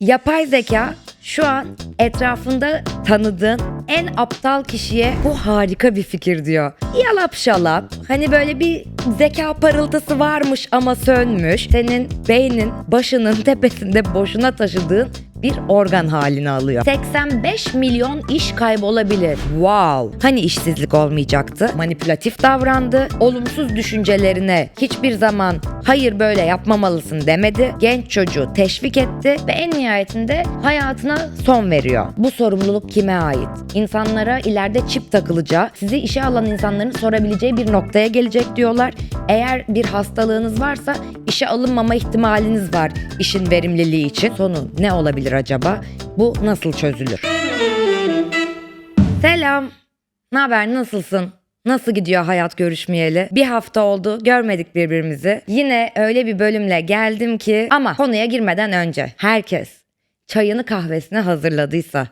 Yapay zeka şu an etrafında tanıdığın en aptal kişiye bu harika bir fikir diyor. Yalap şalap hani böyle bir zeka parıltısı varmış ama sönmüş. Senin beynin başının tepesinde boşuna taşıdığın bir organ halini alıyor. 85 milyon iş kaybolabilir. Wow. Hani işsizlik olmayacaktı? Manipülatif davrandı. Olumsuz düşüncelerine hiçbir zaman hayır böyle yapmamalısın demedi. Genç çocuğu teşvik etti ve en nihayetinde hayatına son veriyor. Bu sorumluluk kime ait? İnsanlara ileride çip takılacağı, sizi işe alan insanların sorabileceği bir noktaya gelecek diyorlar. Eğer bir hastalığınız varsa işe alınmama ihtimaliniz var işin verimliliği için. Sonu ne olabilir acaba? Bu nasıl çözülür? Selam. Ne haber? Nasılsın? Nasıl gidiyor hayat görüşmeyeli? Bir hafta oldu görmedik birbirimizi. Yine öyle bir bölümle geldim ki ama konuya girmeden önce herkes çayını kahvesini hazırladıysa,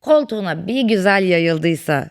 koltuğuna bir güzel yayıldıysa,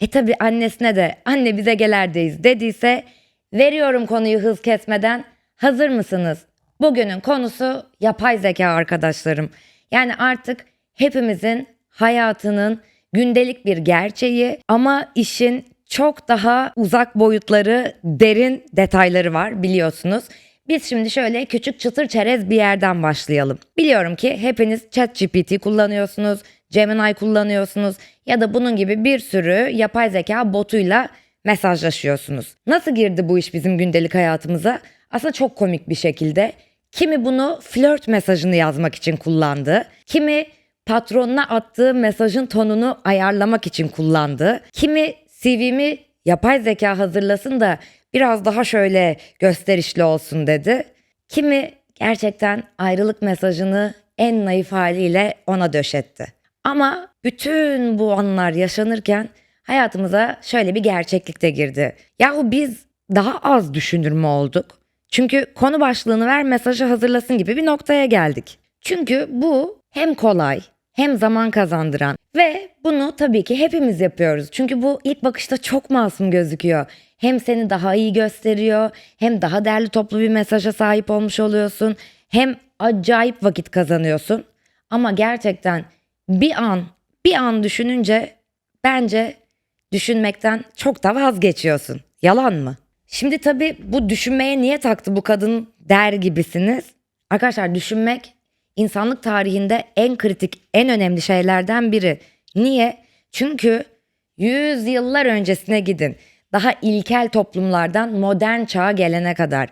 e tabi annesine de anne bize gelerdeyiz dediyse veriyorum konuyu hız kesmeden hazır mısınız? Bugünün konusu yapay zeka arkadaşlarım. Yani artık hepimizin hayatının gündelik bir gerçeği ama işin çok daha uzak boyutları, derin detayları var biliyorsunuz. Biz şimdi şöyle küçük çıtır çerez bir yerden başlayalım. Biliyorum ki hepiniz ChatGPT kullanıyorsunuz, Gemini kullanıyorsunuz ya da bunun gibi bir sürü yapay zeka botuyla mesajlaşıyorsunuz. Nasıl girdi bu iş bizim gündelik hayatımıza? Aslında çok komik bir şekilde. Kimi bunu flört mesajını yazmak için kullandı. Kimi patronuna attığı mesajın tonunu ayarlamak için kullandı. Kimi CV'mi yapay zeka hazırlasın da biraz daha şöyle gösterişli olsun dedi. Kimi gerçekten ayrılık mesajını en naif haliyle ona döşetti. Ama bütün bu anlar yaşanırken hayatımıza şöyle bir gerçeklik de girdi. Yahu biz daha az düşünür mü olduk? Çünkü konu başlığını ver mesajı hazırlasın gibi bir noktaya geldik. Çünkü bu hem kolay hem zaman kazandıran ve bunu tabii ki hepimiz yapıyoruz. Çünkü bu ilk bakışta çok masum gözüküyor. Hem seni daha iyi gösteriyor, hem daha derli toplu bir mesaja sahip olmuş oluyorsun, hem acayip vakit kazanıyorsun. Ama gerçekten bir an, bir an düşününce bence düşünmekten çok da vazgeçiyorsun. Yalan mı? Şimdi tabii bu düşünmeye niye taktı bu kadın der gibisiniz. Arkadaşlar düşünmek insanlık tarihinde en kritik, en önemli şeylerden biri. Niye? Çünkü yüz yıllar öncesine gidin. Daha ilkel toplumlardan modern çağa gelene kadar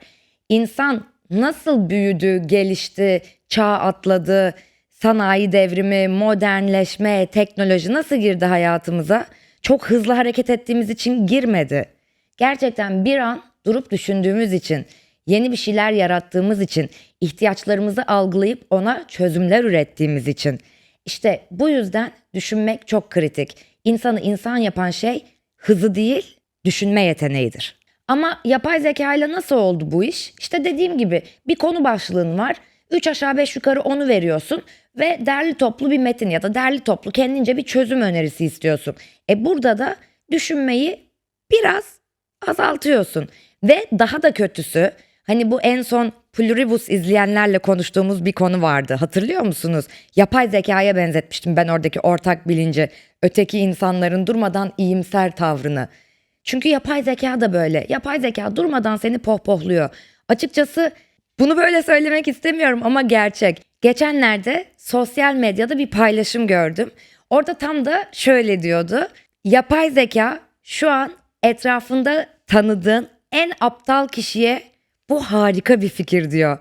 insan nasıl büyüdü, gelişti, çağ atladı, sanayi devrimi, modernleşme, teknoloji nasıl girdi hayatımıza? Çok hızlı hareket ettiğimiz için girmedi. Gerçekten bir an durup düşündüğümüz için, yeni bir şeyler yarattığımız için, ihtiyaçlarımızı algılayıp ona çözümler ürettiğimiz için. İşte bu yüzden düşünmek çok kritik. İnsanı insan yapan şey hızı değil, düşünme yeteneğidir. Ama yapay zeka ile nasıl oldu bu iş? İşte dediğim gibi bir konu başlığın var. 3 aşağı 5 yukarı onu veriyorsun ve derli toplu bir metin ya da derli toplu kendince bir çözüm önerisi istiyorsun. E burada da düşünmeyi biraz azaltıyorsun. Ve daha da kötüsü hani bu en son Pluribus izleyenlerle konuştuğumuz bir konu vardı. Hatırlıyor musunuz? Yapay zekaya benzetmiştim ben oradaki ortak bilinci. Öteki insanların durmadan iyimser tavrını. Çünkü yapay zeka da böyle. Yapay zeka durmadan seni pohpohluyor. Açıkçası bunu böyle söylemek istemiyorum ama gerçek. Geçenlerde sosyal medyada bir paylaşım gördüm. Orada tam da şöyle diyordu. Yapay zeka şu an etrafında tanıdığın en aptal kişiye bu harika bir fikir diyor.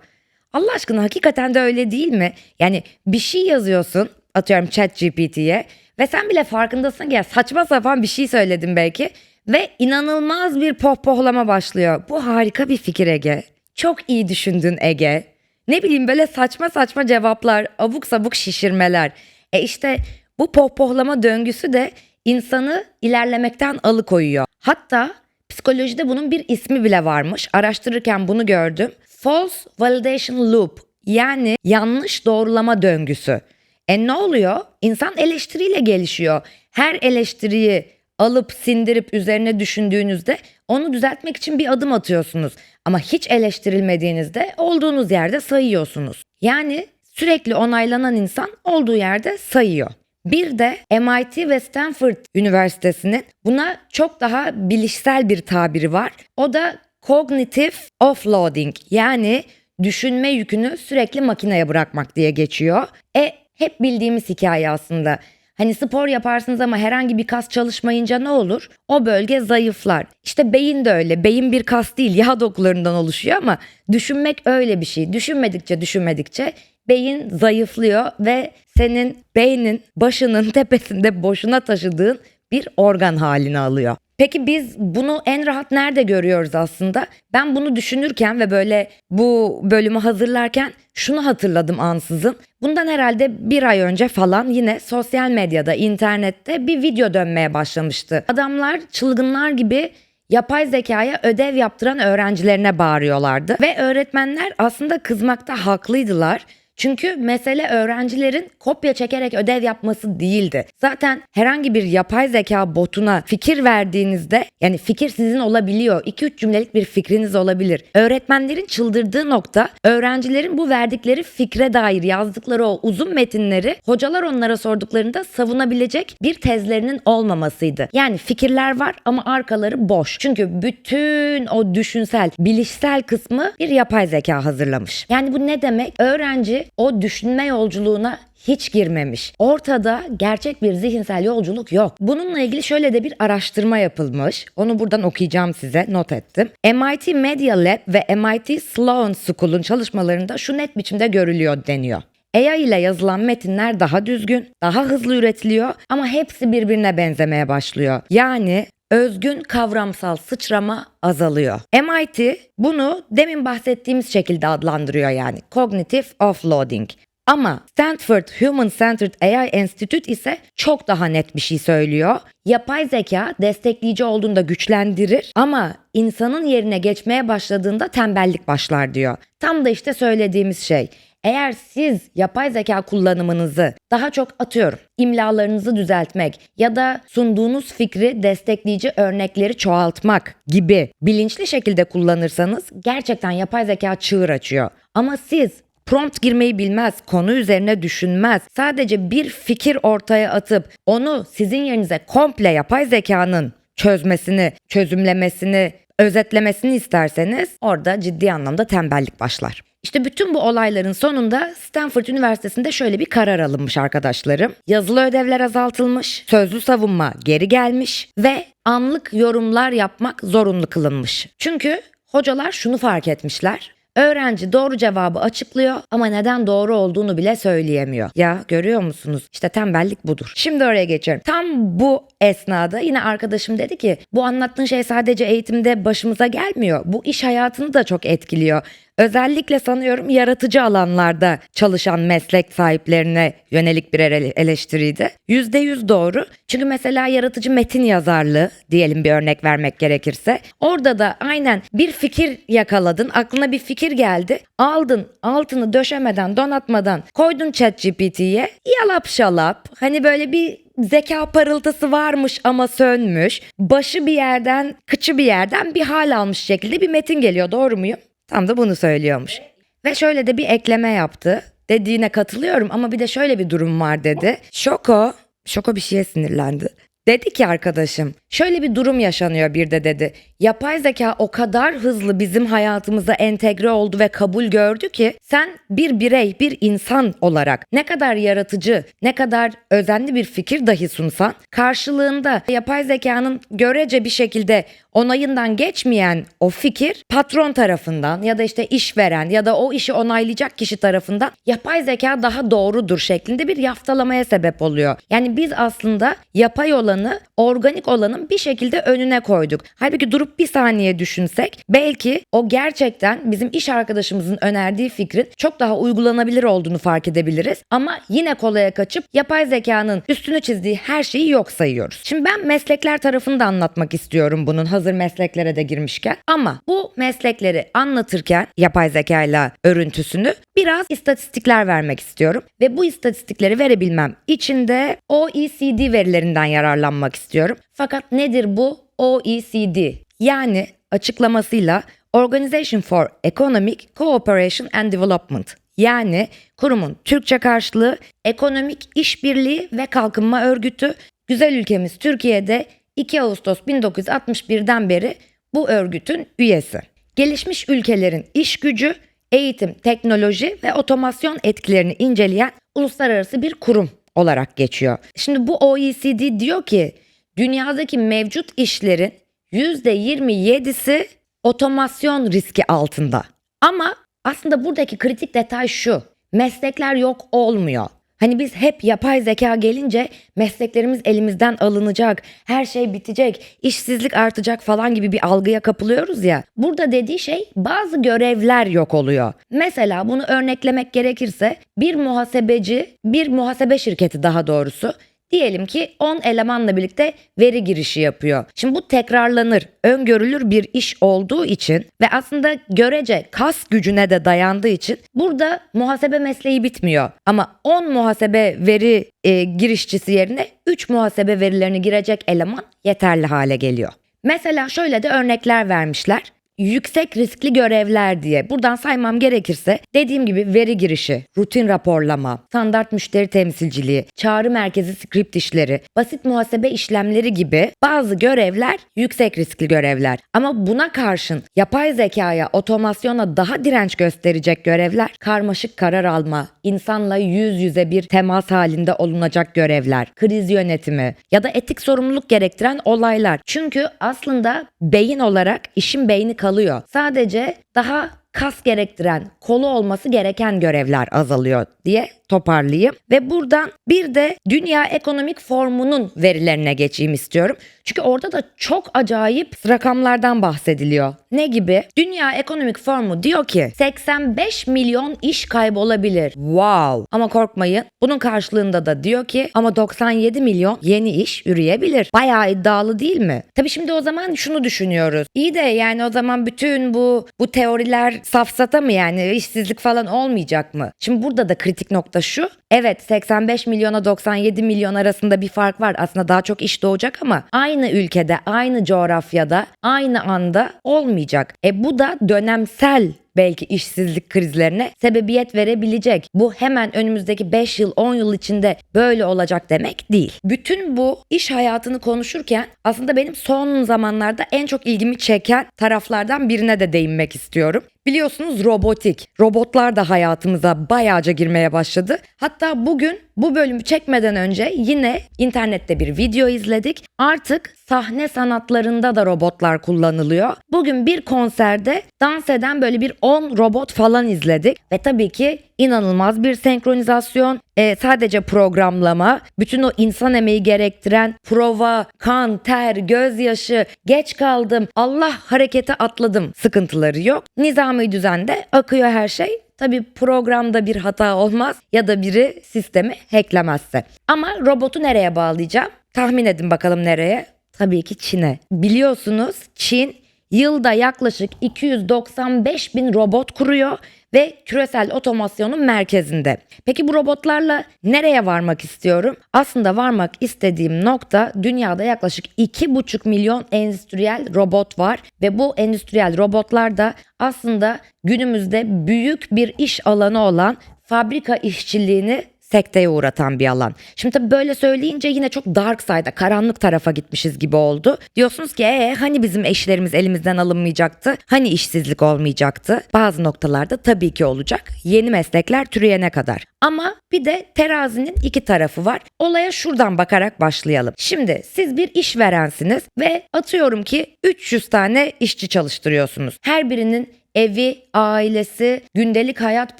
Allah aşkına hakikaten de öyle değil mi? Yani bir şey yazıyorsun atıyorum chat GPT'ye ve sen bile farkındasın ki ya saçma sapan bir şey söyledin belki ve inanılmaz bir pohpohlama başlıyor. Bu harika bir fikir Ege. Çok iyi düşündün Ege. Ne bileyim böyle saçma saçma cevaplar, abuk sabuk şişirmeler. E işte bu pohpohlama döngüsü de insanı ilerlemekten alıkoyuyor. Hatta psikolojide bunun bir ismi bile varmış. Araştırırken bunu gördüm. False validation loop yani yanlış doğrulama döngüsü. E ne oluyor? İnsan eleştiriyle gelişiyor. Her eleştiriyi alıp sindirip üzerine düşündüğünüzde onu düzeltmek için bir adım atıyorsunuz. Ama hiç eleştirilmediğinizde olduğunuz yerde sayıyorsunuz. Yani sürekli onaylanan insan olduğu yerde sayıyor. Bir de MIT ve Stanford Üniversitesi'nin buna çok daha bilişsel bir tabiri var. O da cognitive offloading yani düşünme yükünü sürekli makineye bırakmak diye geçiyor. E hep bildiğimiz hikaye aslında. Hani spor yaparsınız ama herhangi bir kas çalışmayınca ne olur? O bölge zayıflar. İşte beyin de öyle. Beyin bir kas değil, yağ dokularından oluşuyor ama düşünmek öyle bir şey. Düşünmedikçe düşünmedikçe beyin zayıflıyor ve senin beynin başının tepesinde boşuna taşıdığın bir organ halini alıyor. Peki biz bunu en rahat nerede görüyoruz aslında? Ben bunu düşünürken ve böyle bu bölümü hazırlarken şunu hatırladım ansızın. Bundan herhalde bir ay önce falan yine sosyal medyada, internette bir video dönmeye başlamıştı. Adamlar çılgınlar gibi yapay zekaya ödev yaptıran öğrencilerine bağırıyorlardı. Ve öğretmenler aslında kızmakta haklıydılar. Çünkü mesele öğrencilerin kopya çekerek ödev yapması değildi. Zaten herhangi bir yapay zeka botuna fikir verdiğinizde yani fikir sizin olabiliyor. 2-3 cümlelik bir fikriniz olabilir. Öğretmenlerin çıldırdığı nokta öğrencilerin bu verdikleri fikre dair yazdıkları o uzun metinleri hocalar onlara sorduklarında savunabilecek bir tezlerinin olmamasıydı. Yani fikirler var ama arkaları boş. Çünkü bütün o düşünsel, bilişsel kısmı bir yapay zeka hazırlamış. Yani bu ne demek? Öğrenci o düşünme yolculuğuna hiç girmemiş. Ortada gerçek bir zihinsel yolculuk yok. Bununla ilgili şöyle de bir araştırma yapılmış. Onu buradan okuyacağım size, not ettim. MIT Media Lab ve MIT Sloan School'un çalışmalarında şu net biçimde görülüyor deniyor. AI ile yazılan metinler daha düzgün, daha hızlı üretiliyor ama hepsi birbirine benzemeye başlıyor. Yani özgün kavramsal sıçrama azalıyor. MIT bunu demin bahsettiğimiz şekilde adlandırıyor yani cognitive offloading. Ama Stanford Human Centered AI Institute ise çok daha net bir şey söylüyor. Yapay zeka destekleyici olduğunda güçlendirir ama insanın yerine geçmeye başladığında tembellik başlar diyor. Tam da işte söylediğimiz şey. Eğer siz yapay zeka kullanımınızı daha çok atıyorum imlalarınızı düzeltmek ya da sunduğunuz fikri destekleyici örnekleri çoğaltmak gibi bilinçli şekilde kullanırsanız gerçekten yapay zeka çığır açıyor. Ama siz prompt girmeyi bilmez, konu üzerine düşünmez. Sadece bir fikir ortaya atıp onu sizin yerinize komple yapay zekanın çözmesini, çözümlemesini, özetlemesini isterseniz orada ciddi anlamda tembellik başlar. İşte bütün bu olayların sonunda Stanford Üniversitesi'nde şöyle bir karar alınmış arkadaşlarım. Yazılı ödevler azaltılmış, sözlü savunma geri gelmiş ve anlık yorumlar yapmak zorunlu kılınmış. Çünkü hocalar şunu fark etmişler. Öğrenci doğru cevabı açıklıyor ama neden doğru olduğunu bile söyleyemiyor. Ya görüyor musunuz? İşte tembellik budur. Şimdi oraya geçiyorum. Tam bu esnada yine arkadaşım dedi ki bu anlattığın şey sadece eğitimde başımıza gelmiyor. Bu iş hayatını da çok etkiliyor. Özellikle sanıyorum yaratıcı alanlarda çalışan meslek sahiplerine yönelik bir ele- eleştiriydi. %100 doğru. Çünkü mesela yaratıcı metin yazarlığı diyelim bir örnek vermek gerekirse. Orada da aynen bir fikir yakaladın, aklına bir fikir geldi. Aldın, altını döşemeden, donatmadan koydun ChatGPT'ye. Yalap şalap. Hani böyle bir zeka parıltısı varmış ama sönmüş. Başı bir yerden, kıçı bir yerden bir hal almış şekilde bir metin geliyor. Doğru muyum? Tam da bunu söylüyormuş. Ve şöyle de bir ekleme yaptı. Dediğine katılıyorum ama bir de şöyle bir durum var dedi. Şoko, Şoko bir şeye sinirlendi. Dedi ki arkadaşım şöyle bir durum yaşanıyor bir de dedi. Yapay zeka o kadar hızlı bizim hayatımıza entegre oldu ve kabul gördü ki sen bir birey, bir insan olarak ne kadar yaratıcı, ne kadar özenli bir fikir dahi sunsan karşılığında yapay zekanın görece bir şekilde onayından geçmeyen o fikir patron tarafından ya da işte işveren ya da o işi onaylayacak kişi tarafından yapay zeka daha doğrudur şeklinde bir yaftalamaya sebep oluyor. Yani biz aslında yapay olanı organik olanın bir şekilde önüne koyduk. Halbuki durup bir saniye düşünsek belki o gerçekten bizim iş arkadaşımızın önerdiği fikrin çok daha uygulanabilir olduğunu fark edebiliriz. Ama yine kolaya kaçıp yapay zekanın üstünü çizdiği her şeyi yok sayıyoruz. Şimdi ben meslekler tarafını da anlatmak istiyorum bunun hazır mesleklere de girmişken. Ama bu meslekleri anlatırken yapay zekayla örüntüsünü biraz istatistikler vermek istiyorum. Ve bu istatistikleri verebilmem için de OECD verilerinden yararlanmak istiyorum. Fakat nedir bu OECD? Yani açıklamasıyla Organization for Economic Cooperation and Development Yani kurumun Türkçe karşılığı Ekonomik İşbirliği ve Kalkınma Örgütü. Güzel ülkemiz Türkiye'de 2 Ağustos 1961'den beri bu örgütün üyesi. Gelişmiş ülkelerin iş gücü, eğitim, teknoloji ve otomasyon etkilerini inceleyen uluslararası bir kurum olarak geçiyor. Şimdi bu OECD diyor ki dünyadaki mevcut işlerin %27'si otomasyon riski altında. Ama aslında buradaki kritik detay şu. Meslekler yok olmuyor. Hani biz hep yapay zeka gelince mesleklerimiz elimizden alınacak, her şey bitecek, işsizlik artacak falan gibi bir algıya kapılıyoruz ya. Burada dediği şey bazı görevler yok oluyor. Mesela bunu örneklemek gerekirse bir muhasebeci, bir muhasebe şirketi daha doğrusu Diyelim ki 10 elemanla birlikte veri girişi yapıyor. Şimdi bu tekrarlanır, öngörülür bir iş olduğu için ve aslında görece kas gücüne de dayandığı için burada muhasebe mesleği bitmiyor. Ama 10 muhasebe veri e, girişçisi yerine 3 muhasebe verilerini girecek eleman yeterli hale geliyor. Mesela şöyle de örnekler vermişler yüksek riskli görevler diye buradan saymam gerekirse dediğim gibi veri girişi, rutin raporlama, standart müşteri temsilciliği, çağrı merkezi script işleri, basit muhasebe işlemleri gibi bazı görevler yüksek riskli görevler. Ama buna karşın yapay zekaya, otomasyona daha direnç gösterecek görevler karmaşık karar alma, insanla yüz yüze bir temas halinde olunacak görevler, kriz yönetimi ya da etik sorumluluk gerektiren olaylar. Çünkü aslında beyin olarak işin beyni kalıyor. Sadece daha kas gerektiren, kolu olması gereken görevler azalıyor diye toparlayayım. Ve buradan bir de Dünya Ekonomik Formu'nun verilerine geçeyim istiyorum. Çünkü orada da çok acayip rakamlardan bahsediliyor. Ne gibi? Dünya Ekonomik Formu diyor ki 85 milyon iş kaybolabilir. Wow! Ama korkmayın. Bunun karşılığında da diyor ki ama 97 milyon yeni iş üreyebilir. Bayağı iddialı değil mi? Tabii şimdi o zaman şunu düşünüyoruz. İyi de yani o zaman bütün bu bu teoriler safsata mı yani işsizlik falan olmayacak mı? Şimdi burada da kritik nokta şu. Evet 85 milyona 97 milyon arasında bir fark var. Aslında daha çok iş doğacak ama aynı ülkede, aynı coğrafyada, aynı anda olmayacak. E bu da dönemsel belki işsizlik krizlerine sebebiyet verebilecek. Bu hemen önümüzdeki 5 yıl 10 yıl içinde böyle olacak demek değil. Bütün bu iş hayatını konuşurken aslında benim son zamanlarda en çok ilgimi çeken taraflardan birine de değinmek istiyorum. Biliyorsunuz robotik. Robotlar da hayatımıza bayağıca girmeye başladı. Hatta bugün bu bölümü çekmeden önce yine internette bir video izledik. Artık sahne sanatlarında da robotlar kullanılıyor. Bugün bir konserde dans eden böyle bir 10 robot falan izledik. Ve tabii ki inanılmaz bir senkronizasyon, e, sadece programlama, bütün o insan emeği gerektiren prova, kan, ter, gözyaşı, geç kaldım, Allah harekete atladım sıkıntıları yok. Nizami düzende akıyor her şey. Tabi programda bir hata olmaz ya da biri sistemi hacklemezse. Ama robotu nereye bağlayacağım? Tahmin edin bakalım nereye? Tabii ki Çin'e. Biliyorsunuz Çin yılda yaklaşık 295 bin robot kuruyor ve küresel otomasyonun merkezinde. Peki bu robotlarla nereye varmak istiyorum? Aslında varmak istediğim nokta dünyada yaklaşık 2,5 milyon endüstriyel robot var ve bu endüstriyel robotlar da aslında günümüzde büyük bir iş alanı olan fabrika işçiliğini sekteye uğratan bir alan. Şimdi tabii böyle söyleyince yine çok dark side'a, karanlık tarafa gitmişiz gibi oldu. Diyorsunuz ki ee, hani bizim eşlerimiz elimizden alınmayacaktı? Hani işsizlik olmayacaktı? Bazı noktalarda tabii ki olacak. Yeni meslekler türeyene kadar. Ama bir de terazinin iki tarafı var. Olaya şuradan bakarak başlayalım. Şimdi siz bir işverensiniz ve atıyorum ki 300 tane işçi çalıştırıyorsunuz. Her birinin evi, ailesi, gündelik hayat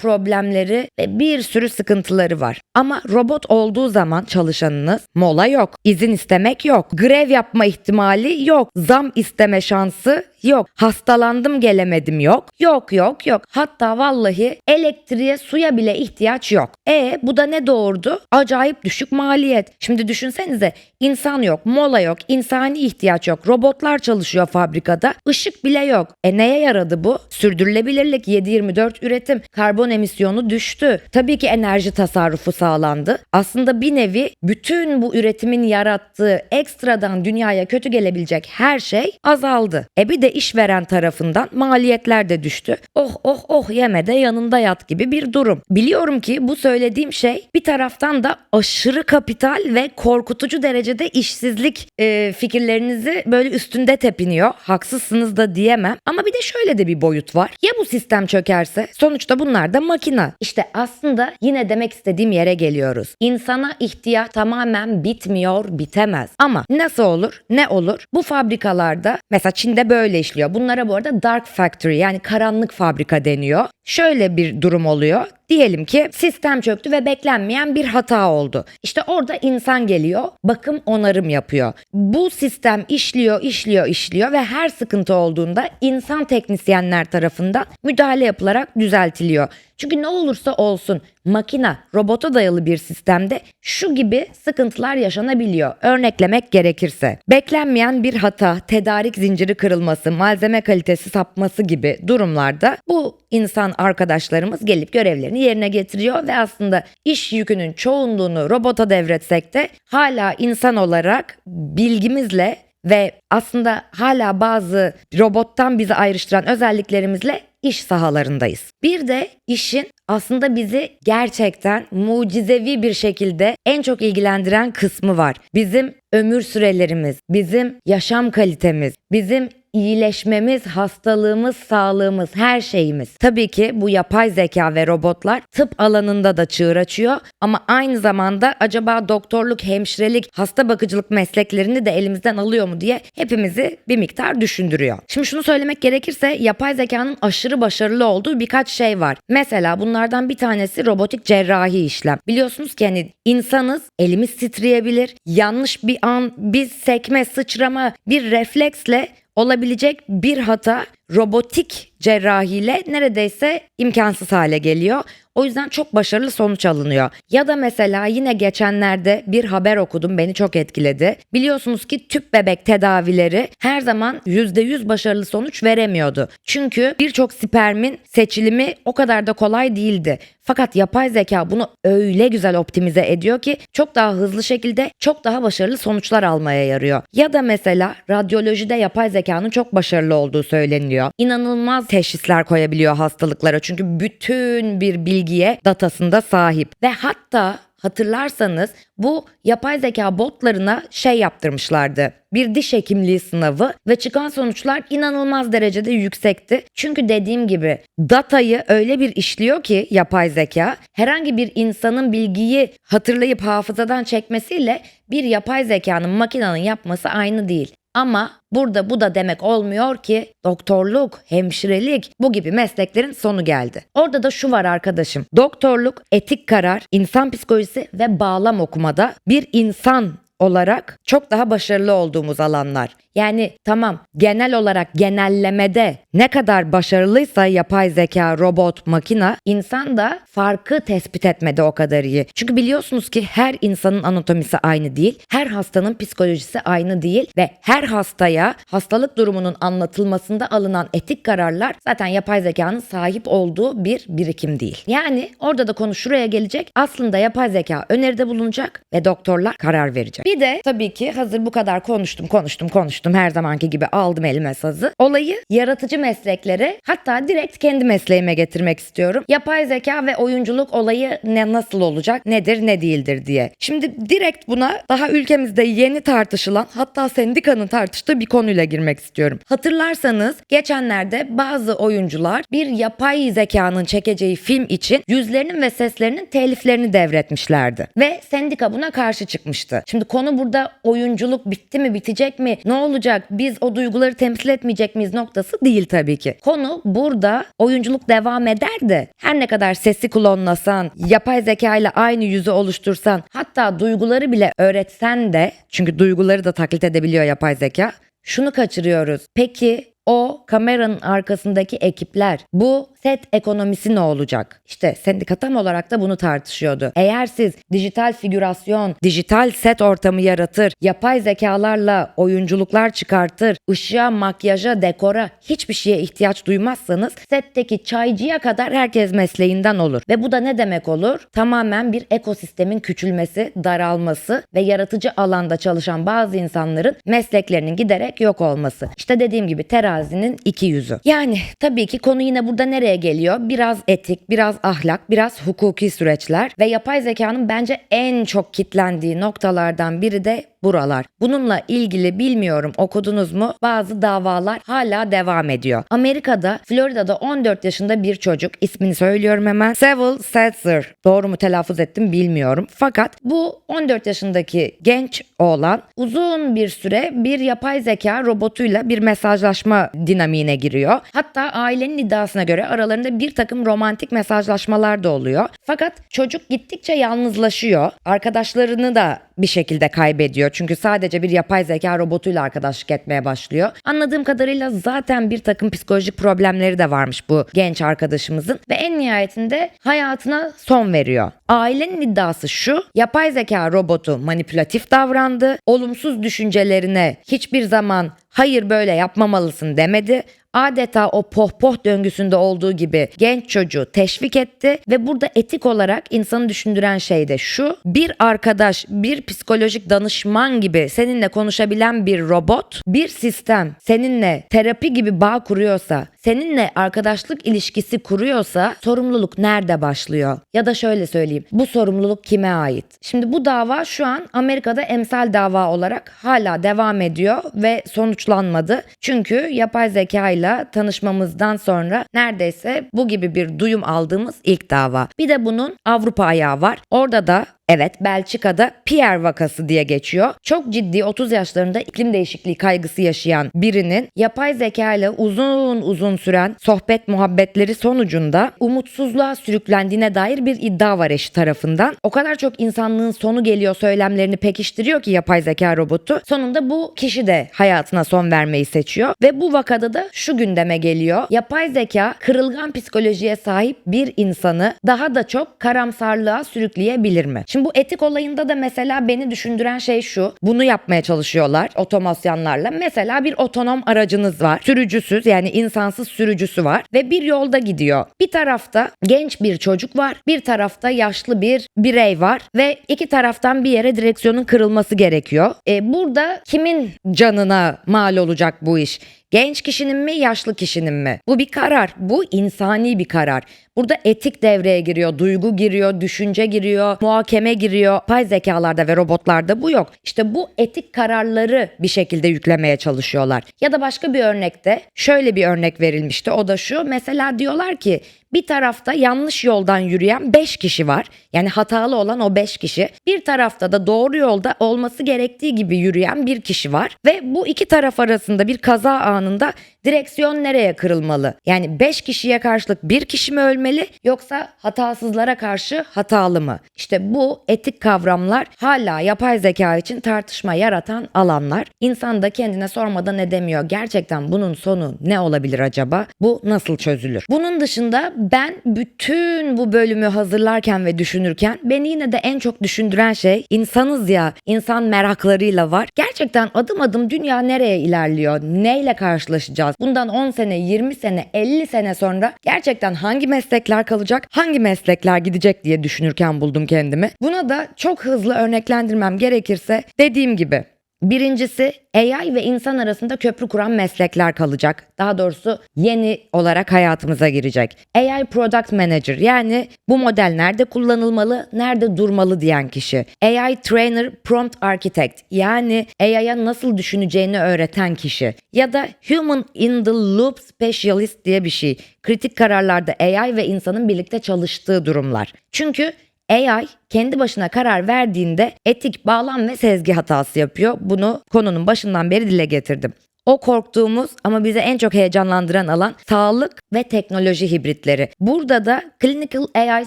problemleri ve bir sürü sıkıntıları var. Ama robot olduğu zaman çalışanınız mola yok, izin istemek yok, grev yapma ihtimali yok, zam isteme şansı yok, hastalandım gelemedim yok, yok yok yok. Hatta vallahi elektriğe suya bile ihtiyaç yok. E bu da ne doğurdu? Acayip düşük maliyet. Şimdi düşünsenize insan yok, mola yok, insani ihtiyaç yok, robotlar çalışıyor fabrikada, ışık bile yok. E neye yaradı bu? Sürdürülebilirlik 7-24 üretim, karbon emisyonu düştü. Tabii ki enerji tasarrufu sağlandı. Aslında bir nevi bütün bu üretimin yarattığı ekstradan dünyaya kötü gelebilecek her şey azaldı. E bir de işveren tarafından maliyetler de düştü. Oh oh oh yeme de yanında yat gibi bir durum. Biliyorum ki bu söylediğim şey bir taraftan da aşırı kapital ve korkutucu derecede işsizlik e, fikirlerinizi böyle üstünde tepiniyor. Haksızsınız da diyemem. Ama bir de şöyle de bir boyut var. Ya bu sistem çökerse? Sonuçta bunlar da makina. İşte aslında yine demek istediğim yere geliyoruz. İnsana ihtiyaç tamamen bitmiyor, bitemez. Ama nasıl olur? Ne olur? Bu fabrikalarda mesela Çin'de böyle işliyor. Bunlara bu arada dark factory yani karanlık fabrika deniyor. Şöyle bir durum oluyor. Diyelim ki sistem çöktü ve beklenmeyen bir hata oldu. İşte orada insan geliyor, bakım onarım yapıyor. Bu sistem işliyor, işliyor, işliyor ve her sıkıntı olduğunda insan teknisyenler tarafından müdahale yapılarak düzeltiliyor. Çünkü ne olursa olsun makina, robota dayalı bir sistemde şu gibi sıkıntılar yaşanabiliyor. Örneklemek gerekirse. Beklenmeyen bir hata, tedarik zinciri kırılması, malzeme kalitesi sapması gibi durumlarda bu insan arkadaşlarımız gelip görevlerini yerine getiriyor ve aslında iş yükünün çoğunluğunu robota devretsek de hala insan olarak bilgimizle ve aslında hala bazı robottan bizi ayrıştıran özelliklerimizle iş sahalarındayız. Bir de işin aslında bizi gerçekten mucizevi bir şekilde en çok ilgilendiren kısmı var. Bizim ömür sürelerimiz, bizim yaşam kalitemiz, bizim iyileşmemiz, hastalığımız, sağlığımız, her şeyimiz. Tabii ki bu yapay zeka ve robotlar tıp alanında da çığır açıyor ama aynı zamanda acaba doktorluk, hemşirelik, hasta bakıcılık mesleklerini de elimizden alıyor mu diye hepimizi bir miktar düşündürüyor. Şimdi şunu söylemek gerekirse yapay zekanın aşırı başarılı olduğu birkaç şey var. Mesela bunlardan bir tanesi robotik cerrahi işlem. Biliyorsunuz ki hani insanız, elimiz titreyebilir. Yanlış bir an, bir sekme, sıçrama, bir refleksle olabilecek bir hata robotik cerrahiyle neredeyse imkansız hale geliyor. O yüzden çok başarılı sonuç alınıyor. Ya da mesela yine geçenlerde bir haber okudum beni çok etkiledi. Biliyorsunuz ki tüp bebek tedavileri her zaman %100 başarılı sonuç veremiyordu. Çünkü birçok spermin seçilimi o kadar da kolay değildi. Fakat yapay zeka bunu öyle güzel optimize ediyor ki çok daha hızlı şekilde çok daha başarılı sonuçlar almaya yarıyor. Ya da mesela radyolojide yapay zekanın çok başarılı olduğu söyleniyor. İnanılmaz teşhisler koyabiliyor hastalıklara çünkü bütün bir bilgiye datasında sahip ve hatta hatırlarsanız bu yapay zeka botlarına şey yaptırmışlardı. Bir diş hekimliği sınavı ve çıkan sonuçlar inanılmaz derecede yüksekti. Çünkü dediğim gibi datayı öyle bir işliyor ki yapay zeka herhangi bir insanın bilgiyi hatırlayıp hafızadan çekmesiyle bir yapay zekanın makinenin yapması aynı değil. Ama burada bu da demek olmuyor ki doktorluk, hemşirelik bu gibi mesleklerin sonu geldi. Orada da şu var arkadaşım. Doktorluk, etik karar, insan psikolojisi ve bağlam okumada bir insan olarak çok daha başarılı olduğumuz alanlar. Yani tamam genel olarak genellemede ne kadar başarılıysa yapay zeka, robot, makina insan da farkı tespit etmede o kadar iyi. Çünkü biliyorsunuz ki her insanın anatomisi aynı değil. Her hastanın psikolojisi aynı değil ve her hastaya hastalık durumunun anlatılmasında alınan etik kararlar zaten yapay zekanın sahip olduğu bir birikim değil. Yani orada da konu şuraya gelecek. Aslında yapay zeka öneride bulunacak ve doktorlar karar verecek. Bir de tabii ki hazır bu kadar konuştum konuştum konuştum her zamanki gibi aldım elime sazı. Olayı yaratıcı mesleklere hatta direkt kendi mesleğime getirmek istiyorum. Yapay zeka ve oyunculuk olayı ne nasıl olacak, nedir, ne değildir diye. Şimdi direkt buna daha ülkemizde yeni tartışılan hatta sendikanın tartıştığı bir konuyla girmek istiyorum. Hatırlarsanız geçenlerde bazı oyuncular bir yapay zekanın çekeceği film için yüzlerinin ve seslerinin teliflerini devretmişlerdi. Ve sendika buna karşı çıkmıştı. Şimdi konu burada oyunculuk bitti mi bitecek mi ne olacak biz o duyguları temsil etmeyecek miyiz noktası değil tabii ki. Konu burada oyunculuk devam eder de her ne kadar sesi klonlasan yapay zeka ile aynı yüzü oluştursan hatta duyguları bile öğretsen de çünkü duyguları da taklit edebiliyor yapay zeka şunu kaçırıyoruz. Peki o kameranın arkasındaki ekipler bu set ekonomisi ne olacak? İşte sendika tam olarak da bunu tartışıyordu. Eğer siz dijital figürasyon, dijital set ortamı yaratır, yapay zekalarla oyunculuklar çıkartır, ışığa, makyaja, dekora hiçbir şeye ihtiyaç duymazsanız setteki çaycıya kadar herkes mesleğinden olur. Ve bu da ne demek olur? Tamamen bir ekosistemin küçülmesi, daralması ve yaratıcı alanda çalışan bazı insanların mesleklerinin giderek yok olması. İşte dediğim gibi terazi terazinin iki yüzü. Yani tabii ki konu yine burada nereye geliyor? Biraz etik, biraz ahlak, biraz hukuki süreçler ve yapay zekanın bence en çok kitlendiği noktalardan biri de buralar. Bununla ilgili bilmiyorum okudunuz mu bazı davalar hala devam ediyor. Amerika'da Florida'da 14 yaşında bir çocuk ismini söylüyorum hemen Seville Setzer doğru mu telaffuz ettim bilmiyorum. Fakat bu 14 yaşındaki genç oğlan uzun bir süre bir yapay zeka robotuyla bir mesajlaşma dinamiğine giriyor. Hatta ailenin iddiasına göre aralarında bir takım romantik mesajlaşmalar da oluyor. Fakat çocuk gittikçe yalnızlaşıyor. Arkadaşlarını da bir şekilde kaybediyor. Çünkü sadece bir yapay zeka robotuyla arkadaşlık etmeye başlıyor. Anladığım kadarıyla zaten bir takım psikolojik problemleri de varmış bu genç arkadaşımızın ve en nihayetinde hayatına son veriyor. Ailenin iddiası şu, yapay zeka robotu manipülatif davrandı, olumsuz düşüncelerine hiçbir zaman hayır böyle yapmamalısın demedi. Adeta o pohpoh döngüsünde olduğu gibi genç çocuğu teşvik etti ve burada etik olarak insanı düşündüren şey de şu. Bir arkadaş, bir psikolojik danışman gibi seninle konuşabilen bir robot, bir sistem seninle terapi gibi bağ kuruyorsa, seninle arkadaşlık ilişkisi kuruyorsa sorumluluk nerede başlıyor? Ya da şöyle söyleyeyim. Bu sorumluluk kime ait? Şimdi bu dava şu an Amerika'da emsal dava olarak hala devam ediyor ve sonuçlanmadı. Çünkü yapay zeka ile tanışmamızdan sonra neredeyse bu gibi bir duyum aldığımız ilk dava. Bir de bunun Avrupa ayağı var. Orada da Evet Belçika'da Pierre vakası diye geçiyor. Çok ciddi 30 yaşlarında iklim değişikliği kaygısı yaşayan birinin yapay zeka ile uzun uzun süren sohbet muhabbetleri sonucunda umutsuzluğa sürüklendiğine dair bir iddia var eşi tarafından. O kadar çok insanlığın sonu geliyor söylemlerini pekiştiriyor ki yapay zeka robotu. Sonunda bu kişi de hayatına son vermeyi seçiyor ve bu vakada da şu gündeme geliyor. Yapay zeka kırılgan psikolojiye sahip bir insanı daha da çok karamsarlığa sürükleyebilir mi? Şimdi bu etik olayında da mesela beni düşündüren şey şu. Bunu yapmaya çalışıyorlar otomasyonlarla. Mesela bir otonom aracınız var. Sürücüsüz yani insansız sürücüsü var ve bir yolda gidiyor. Bir tarafta genç bir çocuk var. Bir tarafta yaşlı bir birey var ve iki taraftan bir yere direksiyonun kırılması gerekiyor. E, burada kimin canına mal olacak bu iş? Genç kişinin mi, yaşlı kişinin mi? Bu bir karar. Bu insani bir karar. Burada etik devreye giriyor, duygu giriyor, düşünce giriyor, muhakeme giriyor. Pay zekalarda ve robotlarda bu yok. İşte bu etik kararları bir şekilde yüklemeye çalışıyorlar. Ya da başka bir örnekte şöyle bir örnek verilmişti. O da şu. Mesela diyorlar ki bir tarafta yanlış yoldan yürüyen 5 kişi var. Yani hatalı olan o 5 kişi. Bir tarafta da doğru yolda olması gerektiği gibi yürüyen bir kişi var. Ve bu iki taraf arasında bir kaza anında direksiyon nereye kırılmalı? Yani 5 kişiye karşılık bir kişi mi ölmeli yoksa hatasızlara karşı hatalı mı? İşte bu etik kavramlar hala yapay zeka için tartışma yaratan alanlar. İnsan da kendine sormadan edemiyor. Gerçekten bunun sonu ne olabilir acaba? Bu nasıl çözülür? Bunun dışında ben bütün bu bölümü hazırlarken ve düşünürken beni yine de en çok düşündüren şey insanız ya, insan meraklarıyla var. Gerçekten adım adım dünya nereye ilerliyor? Neyle karşılaşacağız? Bundan 10 sene, 20 sene, 50 sene sonra gerçekten hangi meslekler kalacak, hangi meslekler gidecek diye düşünürken buldum kendimi. Buna da çok hızlı örneklendirmem gerekirse dediğim gibi Birincisi AI ve insan arasında köprü kuran meslekler kalacak. Daha doğrusu yeni olarak hayatımıza girecek. AI Product Manager yani bu model nerede kullanılmalı, nerede durmalı diyen kişi. AI Trainer Prompt Architect yani AI'ya nasıl düşüneceğini öğreten kişi. Ya da Human in the Loop Specialist diye bir şey. Kritik kararlarda AI ve insanın birlikte çalıştığı durumlar. Çünkü AI kendi başına karar verdiğinde etik bağlam ve sezgi hatası yapıyor. Bunu konunun başından beri dile getirdim. O korktuğumuz ama bize en çok heyecanlandıran alan sağlık ve teknoloji hibritleri. Burada da clinical AI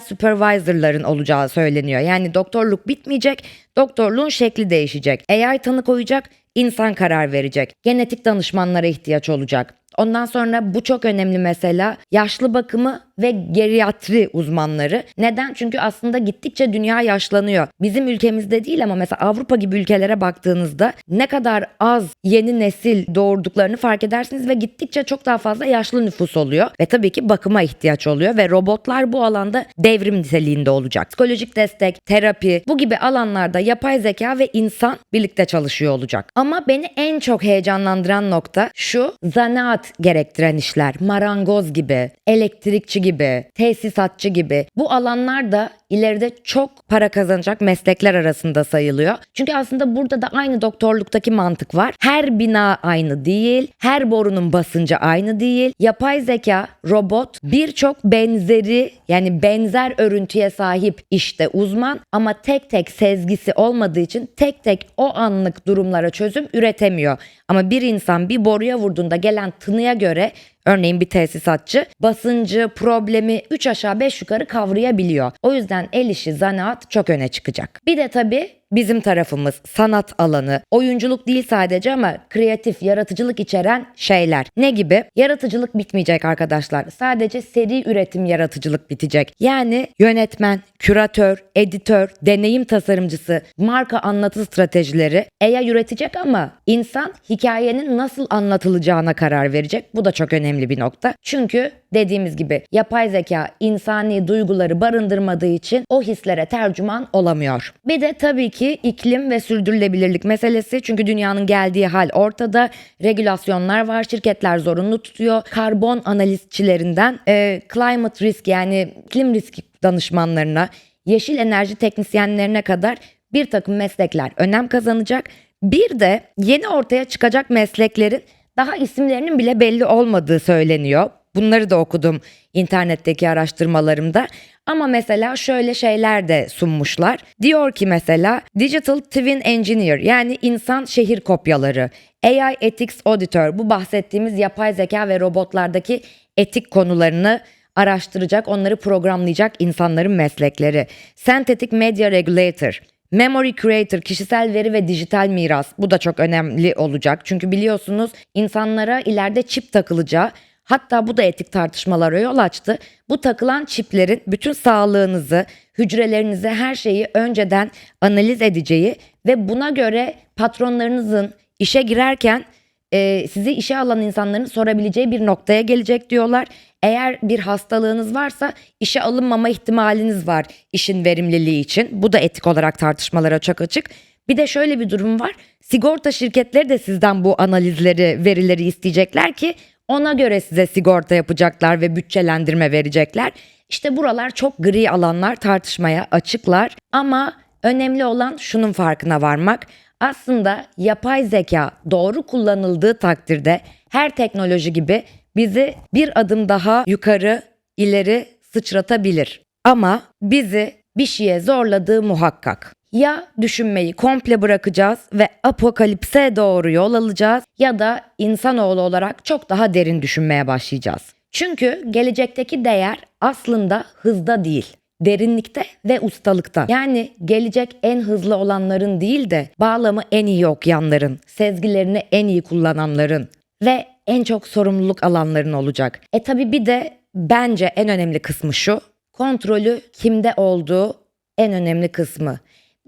supervisor'ların olacağı söyleniyor. Yani doktorluk bitmeyecek, doktorluğun şekli değişecek. AI tanı koyacak, insan karar verecek. Genetik danışmanlara ihtiyaç olacak. Ondan sonra bu çok önemli mesela yaşlı bakımı ve geriatri uzmanları. Neden? Çünkü aslında gittikçe dünya yaşlanıyor. Bizim ülkemizde değil ama mesela Avrupa gibi ülkelere baktığınızda ne kadar az yeni nesil doğurduklarını fark edersiniz ve gittikçe çok daha fazla yaşlı nüfus oluyor. Ve tabii ki bakıma ihtiyaç oluyor ve robotlar bu alanda devrim niteliğinde olacak. Psikolojik destek, terapi bu gibi alanlarda yapay zeka ve insan birlikte çalışıyor olacak. Ama beni en çok heyecanlandıran nokta şu zanaat gerektiren işler. Marangoz gibi, elektrikçi gibi, tesisatçı gibi. Bu alanlar da ileride çok para kazanacak meslekler arasında sayılıyor. Çünkü aslında burada da aynı doktorluktaki mantık var. Her bina aynı değil, her borunun basıncı aynı değil. Yapay zeka, robot birçok benzeri yani benzer örüntüye sahip işte uzman ama tek tek sezgisi olmadığı için tek tek o anlık durumlara çözüm üretemiyor. Ama bir insan bir boruya vurduğunda gelen tınıya göre Örneğin bir tesisatçı basıncı, problemi 3 aşağı 5 yukarı kavrayabiliyor. O yüzden el işi, zanaat çok öne çıkacak. Bir de tabii bizim tarafımız sanat alanı. Oyunculuk değil sadece ama kreatif, yaratıcılık içeren şeyler. Ne gibi? Yaratıcılık bitmeyecek arkadaşlar. Sadece seri üretim yaratıcılık bitecek. Yani yönetmen, küratör, editör, deneyim tasarımcısı, marka anlatı stratejileri AI üretecek ama insan hikayenin nasıl anlatılacağına karar verecek. Bu da çok önemli bir nokta. Çünkü dediğimiz gibi yapay zeka insani duyguları barındırmadığı için o hislere tercüman olamıyor. Bir de tabii ki iklim ve sürdürülebilirlik meselesi. Çünkü dünyanın geldiği hal ortada. Regülasyonlar var. Şirketler zorunlu tutuyor. Karbon analistçilerinden e, climate risk yani iklim riski danışmanlarına, yeşil enerji teknisyenlerine kadar bir takım meslekler önem kazanacak. Bir de yeni ortaya çıkacak mesleklerin daha isimlerinin bile belli olmadığı söyleniyor. Bunları da okudum internetteki araştırmalarımda. Ama mesela şöyle şeyler de sunmuşlar. Diyor ki mesela Digital Twin Engineer yani insan şehir kopyaları, AI Ethics Auditor bu bahsettiğimiz yapay zeka ve robotlardaki etik konularını araştıracak, onları programlayacak insanların meslekleri. Synthetic Media Regulator, Memory Creator, kişisel veri ve dijital miras. Bu da çok önemli olacak. Çünkü biliyorsunuz insanlara ileride çip takılacağı Hatta bu da etik tartışmalara yol açtı. Bu takılan çiplerin bütün sağlığınızı, hücrelerinizi, her şeyi önceden analiz edeceği ve buna göre patronlarınızın işe girerken e, sizi işe alan insanların sorabileceği bir noktaya gelecek diyorlar. Eğer bir hastalığınız varsa işe alınmama ihtimaliniz var işin verimliliği için. Bu da etik olarak tartışmalara çok açık. Bir de şöyle bir durum var. Sigorta şirketleri de sizden bu analizleri, verileri isteyecekler ki ona göre size sigorta yapacaklar ve bütçelendirme verecekler. İşte buralar çok gri alanlar tartışmaya açıklar ama önemli olan şunun farkına varmak. Aslında yapay zeka doğru kullanıldığı takdirde her teknoloji gibi bizi bir adım daha yukarı, ileri sıçratabilir. Ama bizi bir şeye zorladığı muhakkak. Ya düşünmeyi komple bırakacağız ve apokalipse doğru yol alacağız ya da insanoğlu olarak çok daha derin düşünmeye başlayacağız. Çünkü gelecekteki değer aslında hızda değil, derinlikte ve ustalıkta. Yani gelecek en hızlı olanların değil de bağlamı en iyi okuyanların, sezgilerini en iyi kullananların ve en çok sorumluluk alanların olacak. E tabi bir de bence en önemli kısmı şu. Kontrolü kimde olduğu en önemli kısmı.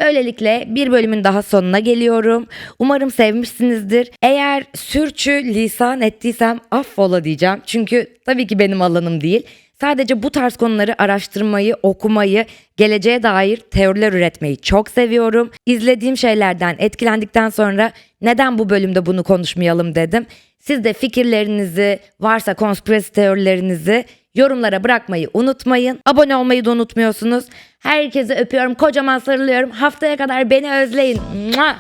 Böylelikle bir bölümün daha sonuna geliyorum. Umarım sevmişsinizdir. Eğer sürçü lisan ettiysem affola diyeceğim. Çünkü tabii ki benim alanım değil. Sadece bu tarz konuları araştırmayı, okumayı, geleceğe dair teoriler üretmeyi çok seviyorum. İzlediğim şeylerden etkilendikten sonra neden bu bölümde bunu konuşmayalım dedim. Siz de fikirlerinizi, varsa konspirasi teorilerinizi yorumlara bırakmayı unutmayın. Abone olmayı da unutmuyorsunuz. Herkese öpüyorum, kocaman sarılıyorum. Haftaya kadar beni özleyin. Mua!